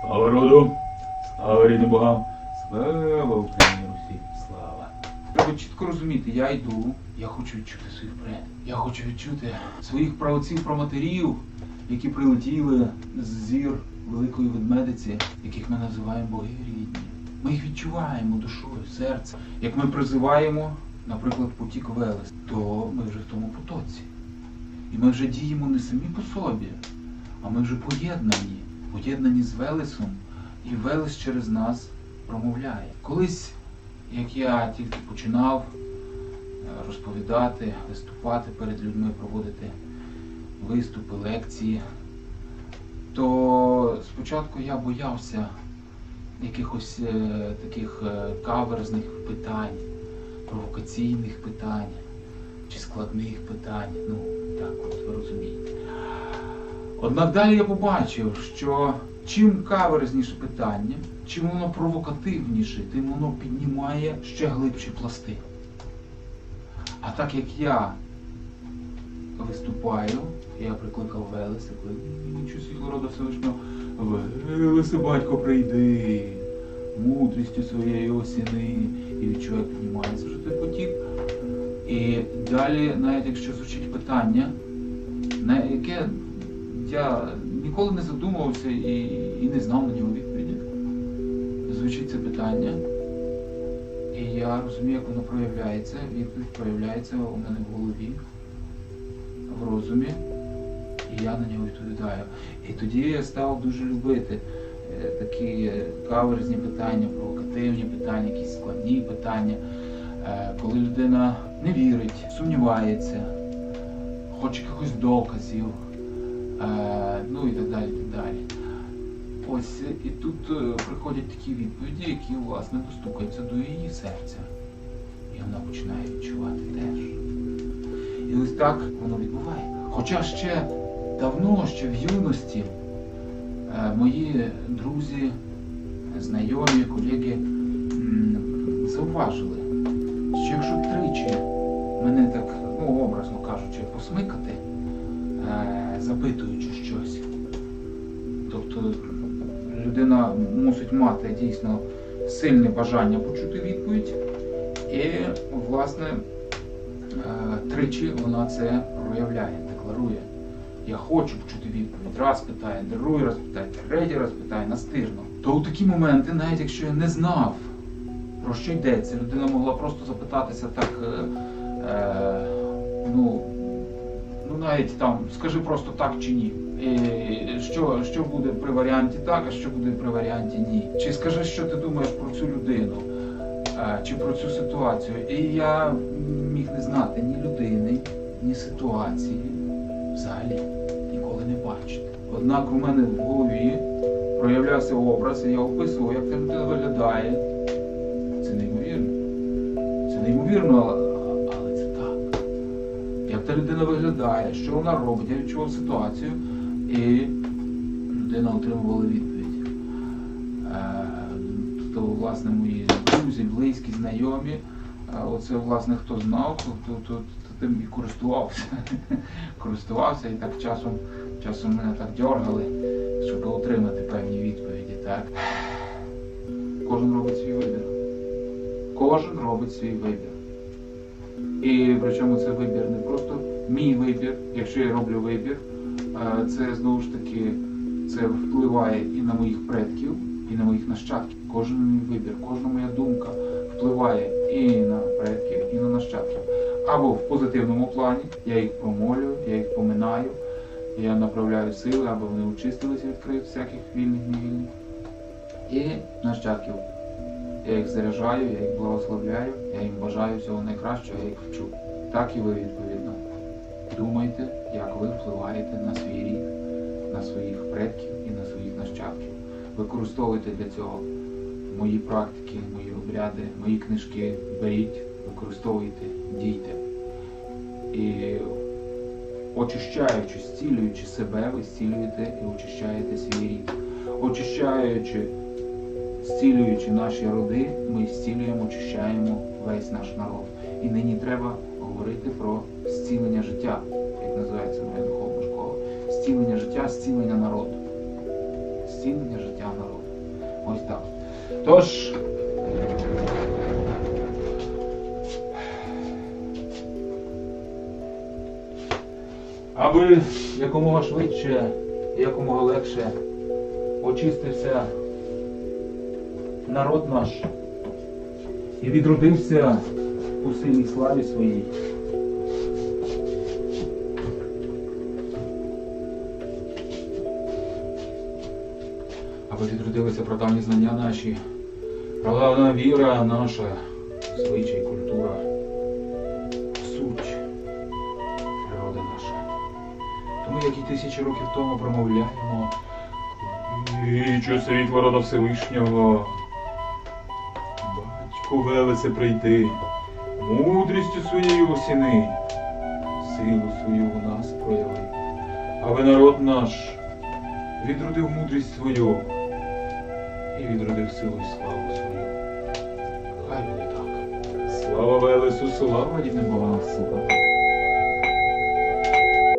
Слава роду, слава рідним богам, слава Україні Русі, слава. Треба чітко розуміти, я йду, я хочу відчути своїх предків. Я хочу відчути своїх праотців, проматерів, які прилетіли з зір великої ведмедиці, яких ми називаємо боги рідні. Ми їх відчуваємо душою, серцем. Як ми призиваємо, наприклад, потік Велес, то ми вже в тому потоці. І ми вже діємо не самі по собі, а ми вже поєднані, поєднані з Велесом, і Велес через нас промовляє. Колись, як я тільки починав е, розповідати, виступати перед людьми, проводити виступи, лекції, то спочатку я боявся якихось е, таких е, каверзних питань, провокаційних питань чи складних питань. Ну, так от ви розумієте. Однак далі я побачив, що чим каверзніше питання, чим воно провокативніше, тим воно піднімає ще глибші пласти. А так як я виступаю, я прикликав Велеса, нічого світло рода Всевишнього, Велесе, батько, прийди, мудрістю своєї осіни, і відчуваю, піднімається вже той потік. І далі, навіть якщо звучить питання, на яке я ніколи не задумувався і, і не знав на нього відповіді. Звучить це питання, і я розумію, як воно проявляється. Відповідь проявляється у мене в голові, в розумі, і я на нього відповідаю. І тоді я став дуже любити е, такі каверзні питання, провокативні питання, якісь складні питання. Е, Коли людина не вірить, сумнівається, хоче якихось доказів, е, ну і так далі. І так далі. Ось е, і тут е, приходять такі відповіді, які власне достукаються до її серця. І вона починає відчувати теж. І ось так воно відбувається. Хоча ще давно, ще в юності, е, мої друзі, знайомі, колеги зауважили, що якщо тричі мене так, ну образно кажучи, посмикати, е, запитуючи щось, тобто людина мусить мати дійсно сильне бажання почути відповідь, і, власне, е, тричі вона це проявляє, декларує. Я хочу почути відповідь. Раз питає, другий раз питає, третій раз питає, настирно. То у такі моменти, навіть якщо я не знав, про що йдеться, людина могла просто запитатися так, е, е, ну навіть там, скажи просто так чи ні. І що, що буде при варіанті так, а що буде при варіанті ні. Чи скажи, що ти думаєш про цю людину, е, чи про цю ситуацію. І я міг не знати ні людини, ні ситуації взагалі ніколи не бачити. Однак у мене в голові проявлявся образ, і я описував, як ця людина виглядає. Це неймовірно. Це неймовірно, Та людина виглядає, що вона робить, я відчував ситуацію, і людина отримувала відповідь. Е, То, власне, мої друзі, близькі, знайомі, е, оце, власне, хто знав, то, то, то, то тим і користувався. користувався і так часом, часом мене так дергали, щоб отримати певні відповіді. Так? Кожен робить свій вибір. Кожен робить свій вибір. І причому це вибір не просто мій вибір, якщо я роблю вибір, це знову ж таки це впливає і на моїх предків, і на моїх нащадків. Кожен мій вибір, кожна моя думка впливає і на предків, і на нащадків. Або в позитивному плані я їх промолюю, я їх поминаю, я направляю сили, аби вони очистилися від всяких вільних, невільних. І нащадків. Я їх заряджаю, я їх благословляю, я їм бажаю всього найкращого, я їх вчу. Так і ви відповідно. Думайте, як ви впливаєте на свій рід, на своїх предків і на своїх нащадків. Використовуйте для цього мої практики, мої обряди, мої книжки, беріть, використовуйте, дійте. І очищаючи, зцілюючи себе, ви зцілюєте і очищаєте свій рід. Очищаючи зцілюючи наші роди, ми зцілюємо, очищаємо весь наш народ. І нині треба говорити про зцілення життя, як називається моя духовна школа. Зцілення життя, зцілення народу. Зцілення життя народу. Ось так. Тож. Аби якомога швидше і якомога легше очистився народ наш і відродився у силі славі своїй. Аби відродилися прадавні знання наші, прадавна віра наша, звичай, культура, суть, природа наша. Тому, як і тисячі років тому промовляємо, «Кличе світло рода Всевишнього, велесе прийти, мудрістю своєю осіни, силу свою у нас прояви, аби народ наш відродив мудрість свою і відродив силу і славу свою. Хай буде так. Слава Велесу, слава дітям Бога, слава.